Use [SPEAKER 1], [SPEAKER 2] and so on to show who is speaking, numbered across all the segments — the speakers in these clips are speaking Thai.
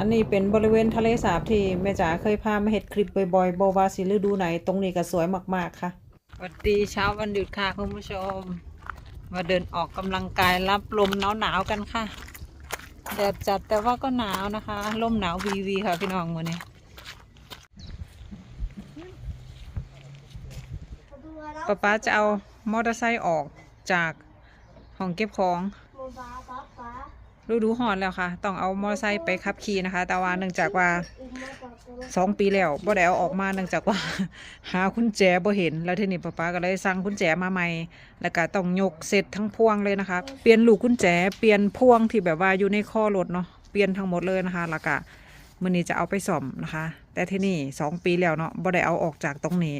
[SPEAKER 1] อันนี้เป็นบริเวณทะเลสาบที่แม่จ๋าเคยพามาเห็ดคลิปบ่อยๆบวาสิฤดูไหนตรงนี้ก็สวยมากๆค่ะสวัสดีเช้าวันหยุดค่ะคุณผู้ชม มาเดินออกกำลังกายรับลมหนาวๆกันค่ะแดดจัดแต่ว่าก็หนาวนะคะ ลมหนาววีวีค่ะพี่น้องวันนี้ป๊าป๊าจะเอามอเตอร์ไซค์ออกจากห้องเก็บของ ฤดูหอนแล้วค่ะ ต้องเอามอเตอร์ไซค์ไปขับขี่นะคะ แต่ว่าเนื่องจากว่าสองปีแล้วบ่ได้เอาออกมาเนื่องจากว่า หากุญแจบ่เห็น แล้วทีนี้ป๊าป๊าก็เลยสั่งกุญแจมาใหม่ แล้วก็ต้องยกเสร็จทั้งพวงเลยนะคะ เปลี่ยนลูกกุญแจ เปลี่ยนพวงที่แบบว่าอยู่ในข้อรถเนาะ เปลี่ยนทั้งหมดเลยนะคะ แล้วก็มื้อนี้จะเอาไปซ่อมนะคะ แต่ที่นี่สองปีแล้วเนาะบ่ได้เอาออกจากตรงนี้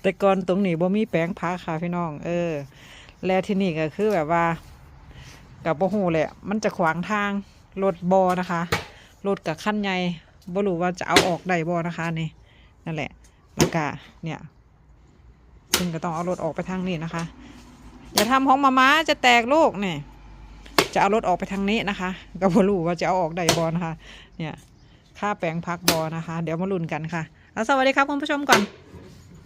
[SPEAKER 1] แต่ก่อนตรงนี้บ่มีแปลงพักค่ะพี่น้อง เออ แล้วที่นี่ก็คือแบบว่า กับบ่ฮู้แหละ มันจะขวางทางรถบอนะคะรถกับขั้นใหญ่บ่รู้ว่าจะเอาออกได้บ่นะคะนี่นั่นแหละแล้วก็เนี่ยซึ่งก็ต้องเอารถออกไปทางนี้นะคะอย่าทำของมาม้าจะแตกลูกเนี่ยจะเอารถออกไปทางนี้นะคะก็บ่รู้ว่าจะเอาออกได้บ่นะคะ เนี่ยค่าแปลงพักบอนะคะ เดี๋ยวมาลุ้นกันค่ะเอาสวัสดีครับคุณผู้ชมก่อน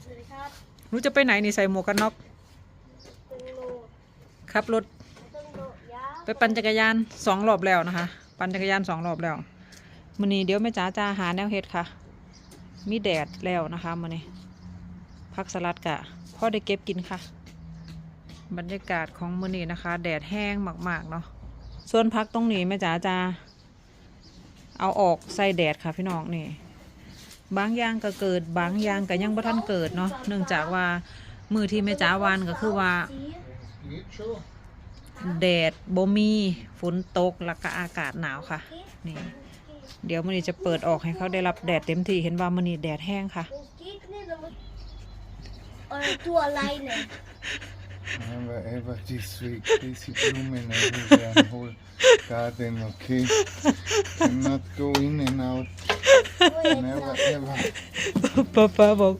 [SPEAKER 2] สวัสดีครับ
[SPEAKER 1] หนูจะไปไหนนี่ใส่หมวกกันน็อก
[SPEAKER 2] ตึงโล
[SPEAKER 1] ขับรถ
[SPEAKER 2] ตึงโลยาว
[SPEAKER 1] ไปปั่นจักรยานสองรอบแล้วนะคะ ปั่นจักรยานสองรอบแล้วมื้อนี้เดี๋ยวแม่จ๋าจะหาแนวเฮ็ดค่ะ มีแดดแล้วนะคะมื้อนี้ผักสลัดกะพ่อได้เก็บกินค่ะ บรรยากาศของมื้อนี้นะคะ แดดแห้งมากๆเนาะส่วนพักตรงนี้แม่จ๋าจะเอาออกใส่แดดค่ะพี่น้องนี่บางอย่างก็เกิดบางอย่างก็ยังบ่ทันเกิดเนาะเนื่องจากว่ามือที่แม่จ๋าวานก็คือว่า แดดบ่มีฝนตกแล้วก็อากาศหนาวค่ะ นี่ เดี๋ยวมันนี้จะเปิดออกให้เขาได้รับแดดเต็มที่เห็นว่ามันนี้แดดแห้งค่ะ
[SPEAKER 2] เออตัวอะไรเนี่ย
[SPEAKER 3] Eva, Eva, this week, Daisy blooming everywhere in the whole garden, okay? Cannot go in and out, never ever.
[SPEAKER 1] ป้าป้าบอก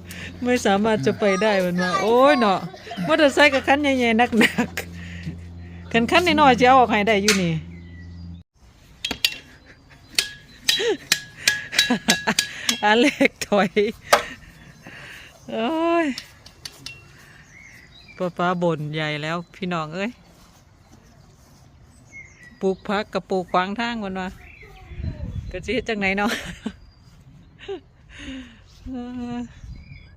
[SPEAKER 1] ไม่สามารถจะไปได้มันมา โอ้ยเนาะมอเตอร์ไซค์กับคันใหญ่ๆหนักๆ คันคันน้อยๆจะเอาออกให้ได้อยู่นี่อันเล็กถอยโอ้ยป้าป้าบ่นใหญ่แล้วพี่น้องเอ้ยปลูกพักกับปลูกขวางทางมันวะก็จะเฮ็ดจังไหนเนาะ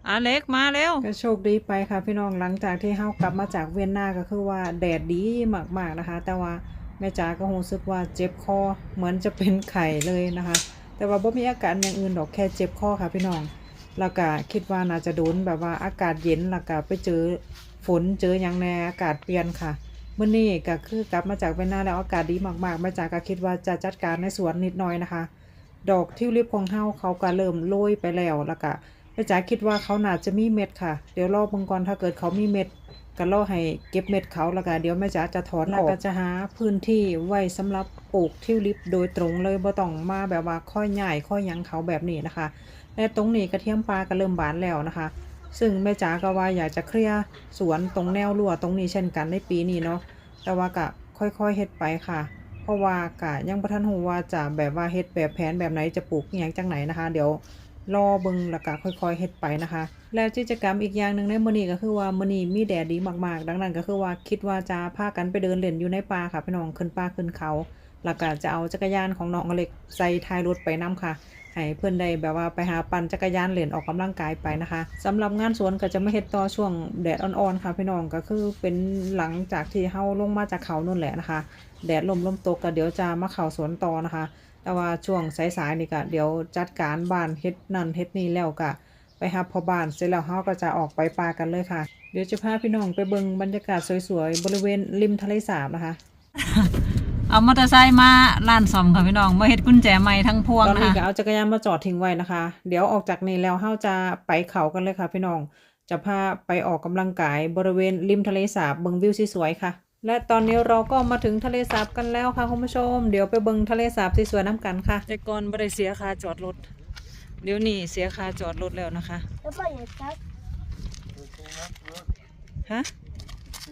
[SPEAKER 1] อาเล็กมาแล้วก็โชคดีไปค่ะพี่น้องหลังจากที่เฮากลับมาจากเวียนนาก็คือว่าแดดดีมากๆนะคะ แต่ว่าแม่จ๋าก็รู้สึกว่าเจ็บคอเหมือนจะเป็นไข้เลยนะคะ แต่ว่าบ่มีอาการอย่างอื่นดอกแค่เจ็บคอค่ะพี่น้องแล้วก็คิดว่าน่าจะโดนแบบว่าอากาศเย็นแล้วก็ไปเจอฝนเจออย่างแน่อากาศเปลี่ยนค่ะเมื่อนี้ก็คือกลับมาจากเวียนนาแล้วอากาศดีมากๆแม่จ๋าก็คิดว่าจะจัดการในสวนนิดหน่อยนะคะ ดอกทิวลิปของเฮาเขาก็เริ่มโรยไปแล้วแล้วก็ ม่จ๋าคิดว่าเขาน่าจะมีเม็ดค่ะ เดี๋ยวรอเบิ่งก่อนถ้าเกิดเขามีเม็ดก็รอให้เก็บเม็ดเขาแล้วก็เดี๋ยวแม่จ๋าจะถอนออกแล้วก็จะหาพื้นที่ไว้สำหรับปลูกทิวลิปโดยตรงเลยบ่ต้องมาแบบว่าค่อยใหญ่ค่อยหยังเขาแบบนี้นะคะ และตรงนี้กระเทียมปลาก็เริ่มบานแล้วนะคะ ซึ่งแม่จ๋าก็ว่าอยากจะเคลียร์สวนตรงแนวรั้วตรงนี้เช่นกันในปีนี้เนาะ แต่ว่าก็ค่อยๆเฮ็ดไปค่ะ เพราะว่ากะยังบ่ทันฮู้ว่าจะแบบว่าเฮ็ดแบบแผนแบบไหนจะปลูกอหย่างจังไหนนะคะ เดี๋ยว รอเบิงแล้วก็ค่อยๆเฮ็ดไปนะคะ แล้วกิจกรรมอีกอย่างหนึ่งในมื้อนี้ก็คือว่ามื้อนี้มีแดดดีมากๆ ดังนั้นก็คือว่าคิดว่าจะพากันไปเดินเล่นอยู่ในป่าค่ะพี่น้องขึ้นป่าขึ้นเขาแล้วก็จะเอาจักรยานของน้องอเล็กใส่ท้ายรถไปนํค่ะให้เพื่อนได้แบบว่าไปหาปั่นจักรยานเล่นออกกำลังกายไปนะคะสำหรับงานสวนก็จะไม่เฮ็ดต่อช่วงแดดอ่อนๆค่ะพี่น้องก็คือเป็นหลังจากที่เฮาลงมาจากเขานู่นแหละนะคะ แดดลมลมตกก็เดี๋ยวจะมาเข่าสวนต่อนะคะ แต่ว่าช่วงสายๆนี่ก็เดี๋ยวจัดการบ้านเฮ็ดนั่นเฮ็ดนี่แล้วก็ไปหาพ่อบ้านเสร็จแล้วเฮาก็จะออกไปป่ากันเลยค่ะ เดี๋ยวจะพาพี่น้องไปเบิ่งบรรยากาศสวยๆบริเวณริมทะเลสาบนะคะ เอามอเตอร์ไซค์มาล้านซ่อมค่ะพี่น้องมาเฮ็ดกุญแจใหม่ทั้งพวงตอนนี้ก็เอาจักรยานมาจอดทิ้งไว้นะคะ เดี๋ยวออกจากนี้แล้วเฮาจะไปเขากันเลยค่ะ พี่น้อง จะพาไปออกกำลังกายบริเวณริมทะเลสาบเบิ่งวิวสวยๆค่ะ และตอนนี้เราก็มาถึงทะเลสาบกันแล้วค่ะคุณผู้ชม เดี๋ยวไปเบิ่งทะเลสาบสวยๆน้ำกันค่ะแต่ก่อนบ่ได้เสียค่าจอดรถ เดี๋ยวนี้เสียค่าจอดรถแล้วนะคะ
[SPEAKER 2] แล้วก็อย่างครับ
[SPEAKER 1] ฮะ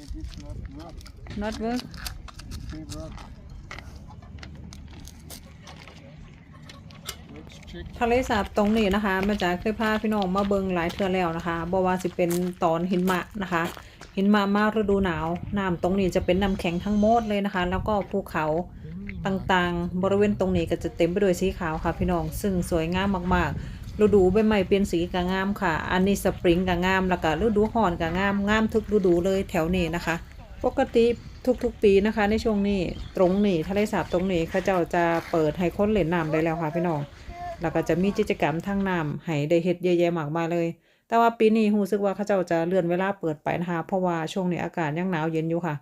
[SPEAKER 3] It is not rock,
[SPEAKER 1] not work
[SPEAKER 3] see rock. Let's check.
[SPEAKER 1] ทะเลสาบตรงนี้นะคะแม่จ๋าเคยพาพี่น้องมาเบิงหลายเทื่อแล้วนะคะบ่ว่าสิเป็นตอนหินมะนะคะ หินมะมาฤดูหนาวน้ำตรงนี้จะเป็นน้ำแข็งทั้งหมดเลยนะคะ แล้วก็ภูเขาต่างๆ บริเวณตรงนี้ก็จะเต็มไปด้วยสีขาวค่ะพี่น้อง ซึ่งสวยงามมากๆ ฤดูใบไม้เปลี่ยนสีก็งามค่ะ อันนี้สปริงก็งาม แล้วก็ฤดูร้อนก็งาม งามทุกฤดูเลยแถวนี้นะคะ ปกติทุกๆปีนะคะ ในช่วงนี้ตรงนี้ทะเลสาบตรงนี้เขาเจ้าจะเปิดให้คนเล่นน้ำได้แล้วค่ะพี่น้อง แล้วก็จะมีกิจกรรมทางน้ำให้ได้เฮ็ดเยอะแยะมากมายเลย แต่ว่าปีนี้รู้สึกว่าเขาเจ้าจะเลื่อนเวลาเปิดไปนะคะเพราะว่าช่วงนี้อากาศยังหนาวเย็นอยู่ค่ะ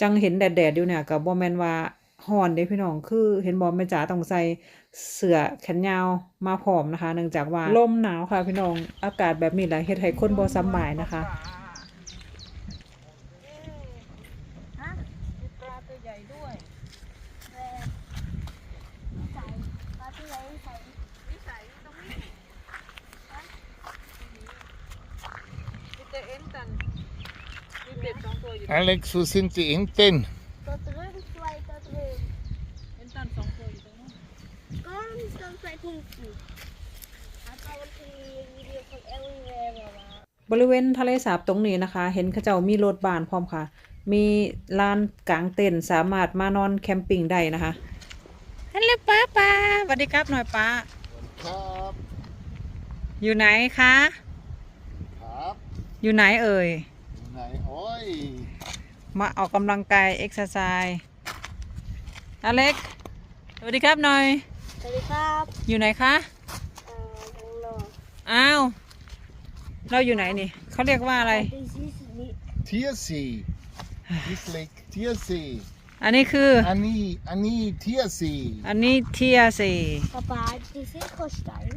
[SPEAKER 1] จังเห็นแดดๆอยู่เนี่ยกับบอแมนว่าห่อนเด้พี่น้องคือเห็นบ่แม่จ๋าต้องใส่เสื้อแขนยาวมาผอมนะคะ เนื่องจากว่าลมหนาวค่ะพี่น้องอากาศแบบนี้แหละเฮ็ดให้คนบ่สบายนะคะ
[SPEAKER 2] ฮะ
[SPEAKER 1] ปลาตัวใหญ่ด้วย
[SPEAKER 2] แม่ใส่ปลาที่ไหนใส่
[SPEAKER 1] นิสัยตรงนี้มี แต่เอ็นตันมีเป็ดสองตัวอยู่
[SPEAKER 3] Alex, wo sind die Enten?
[SPEAKER 2] ตัวตรึงตัวตัวตรึง
[SPEAKER 1] เอ็นตันสองตัวอยู่ตรงนู้น
[SPEAKER 2] ก้อนต้องใส่พุงสีอาตอนที่วิดีโอคอลเอลิเวอร์มา
[SPEAKER 1] บริเวณทะเลสาบตรงนี้นะคะ เห็นเขาเจ้ามีรถบ้านพร้อมค่ะ มีลานกลางเต็นท์สามารถมานอนแคมปิ้งได้นะคะฮัลโหลป้าป้าสวัสดีครับหน่อยป้า
[SPEAKER 3] Cup,
[SPEAKER 1] อยู่ไหนคะ
[SPEAKER 3] cup.
[SPEAKER 1] อยู่ไหนเอ่ย
[SPEAKER 3] Nein, oi.
[SPEAKER 1] มาออกกำลังกายเอ็กซ์ไซส์อเล็กสวัสดีครับหน่อย
[SPEAKER 2] สวัสดีครับ
[SPEAKER 1] อยู่ไหนคะ
[SPEAKER 2] เอ่อทางโลก
[SPEAKER 1] อ้าวเราอยู่ไหนนี่เขาเรียกว่าอะไร
[SPEAKER 2] This is me
[SPEAKER 3] Tiersee. This Lake Tiersee.
[SPEAKER 1] อันนี้คือ
[SPEAKER 3] Anni, Anni Tiersee.
[SPEAKER 1] อันนี้เทียสี
[SPEAKER 2] Papa this is Kostein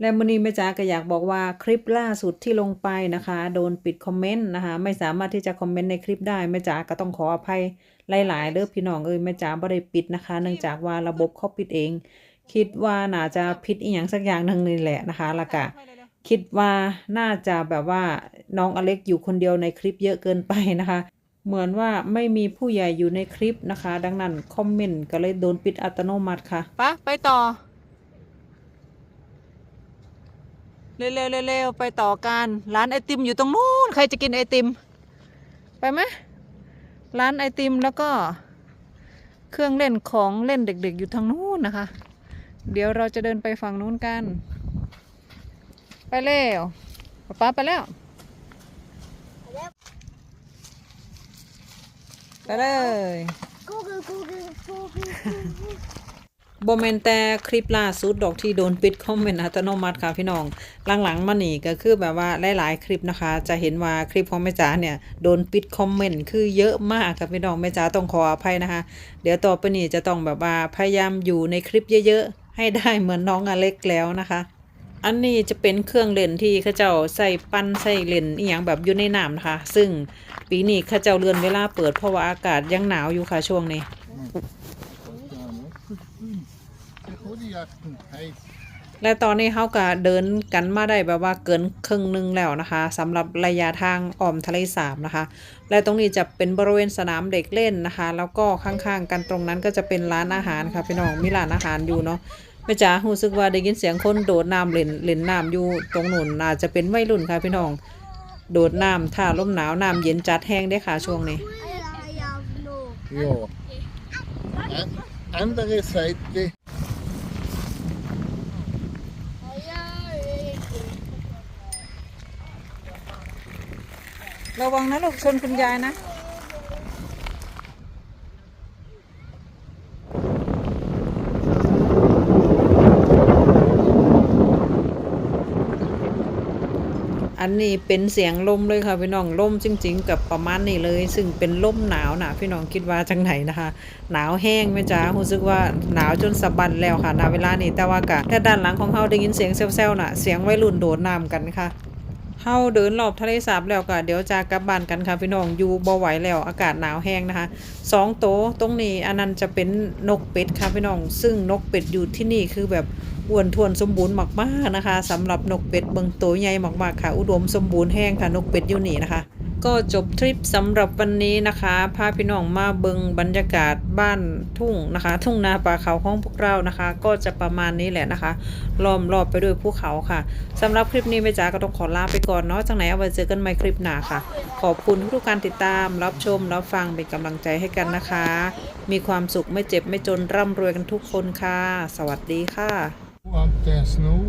[SPEAKER 1] และมือนี้แม่จ๋าก็อยากบอกว่าคลิปล่าสุดที่ลงไปนะคะ โดนปิดคอมเมนต์นะคะ ไม่สามารถที่จะคอมเมนต์ในคลิปได้แม่จ๋าก็ต้องขออภัยหลายๆเด้อพี่น้องเอ้ยแม่จ๋าบ่ได้ปิดนะคะ เนื่องจากว่าระบบเขาปิดเอง คิดว่าน่าจะผิดอีหยังสักอย่างหนึ่งนี่แหละนะคะล้วก็คิดว่าน่าจะแบบว่าน้องอเล็กอยู่คนเดียวในคลิปเยอะเกินไปนะคะ เหมือนว่าไม่มีผู้ใหญ่อยู่ในคลิปนะคะ ดังนั้นคอมเมนต์ก็เลยโดนปิดอัตโนมัติค่ะปะไปต่อ เร็วๆเร็วๆไปต่อกันร้านไอติมอยู่ตรงนู้นใครจะกินไอติม ไปไหมร้านไอติมแล้วก็ เครื่องเล่นของเล่นเด็ก ๆ อยู่ทางนู้นนะคะ เดี๋ยวเราจะเดินไปฝั่งนู้นกัน ไปเร็วป๊าไปแล้วไปเลย บแมนแต่คลิปล่าสุดดอกที่โดนปิดคอมเมนต์อัตโนมัติค่ะพี่น้อง หลังๆมานี่ก็คือแบบว่าหลายๆคลิปนะคะ จะเห็นว่าคลิปของแม่จ๋าเนี่ยโดนปิดคอมเมนต์คือเยอะมากค่ะพี่น้องแม่จ๋าต้องขออภัยนะคะ เดี๋ยวต่อไปนี้จะต้องแบบว่าพยายามอยู่ในคลิปเยอะๆ ให้ได้เหมือนน้องอเล็กแล้วนะคะอันนี้จะเป็นเครื่องเล่นที่เขาเจ้าใส่ปั้นใส่เล่นอีหยังแบบอยู่ในน้ำนะคะ ซึ่งปีนี้เขาเจ้าเลื่อนเวลาเปิดเพราะว่าอากาศยังหนาวอยู่ค่ะช่วงนี้
[SPEAKER 3] Gute Jachten. Hey.
[SPEAKER 1] และตอนนี้เขาก็เดินกันมาได้แบบว่าเกินครึ่งหนึงแล้วนะคะสำหรับระยะทางอ้อมทะเลสาบนะคะ และตรงนี้จะเป็นบริเวณสนามเด็กเล่นนะคะ แล้วก็ข้างๆกันตรงนั้นก็จะเป็นร้านอาหารค่ะพี่น้องมีร้านอาหารอยู่เนาะแม่จ๋ารู้สึกว่าได้ยินเสียงคนโดดน้ำเล่นเล่นน้ำอยู่ตรงนู้นน่าจะเป็นวัยรุ่นค่ะพี่น้อง โดดน้ำถ้าลมหนาวน้ำเย็นจัดแห้งได้อค่ะช่วงนี้
[SPEAKER 2] I have no
[SPEAKER 3] Ja. An andere Seite.
[SPEAKER 1] ระวังนะลูกชนคุณยายนะอันนี้เป็นเสียงลมเลยค่ะพี่น้องลมจริง ๆ กับประมาณนี้เลย ซึ่งเป็นลมหนาวนะพี่น้องคิดว่าจังไหนนะคะ หนาวแห้งไหมจ๊ะรู้สึกว่าหนาวจนสะบันแล้วค่ะณเวลานี้แต่ว่ากะแต่ด้านหลังของเฮาได้ยินเสียงแซวๆน่ะเสียงวัยรุ่นโดดน้ำกันค่ะ เฮาเดินรอบทะเลสาบแล้วก็เดี๋ยวจะกลับบ้านกันค่ะพี่น้องอยู่บ่ไหวแล้วอากาศหนาวแห้งนะคะสองโตตรงนี้อันนั้นจะเป็นนกเป็ดค่ะพี่น้อง ซึ่งนกเป็ดอยู่ที่นี่คือแบบอ้วนทวนสมบูรณ์มากๆนะคะสำหรับนกเป็ดเบิงโตใหญ่มากๆค่ะ อุดมสมบูรณ์แห้งค่ะนกเป็ดอยู่นี่นะคะ ก็จบทริปสำหรับวันนี้นะคะพาพี่น้องมาเบิงบรรยากาศบ้านทุ่งนะคะ ทุ่งนาป่าเขาของพวกเรานะคะ ก็จะประมาณนี้แหละนะคะล้อมรอบไปด้วยภูเขาค่ะสำหรับคลิปนี้แม่จ๋าก็ต้องขอลาไปก่อนเนาะจังไหนเอาไว้เจอกันใหม่คลิปหน้าค่ะ ขอบคุณทุกการติดตามรับชมรับฟังเป็นกำลังใจให้กันนะคะ มีความสุขไม่เจ็บไม่จนร่ำรวยกันทุกคนค่ะ สวัสดีค่ะ
[SPEAKER 3] Allt det är snor.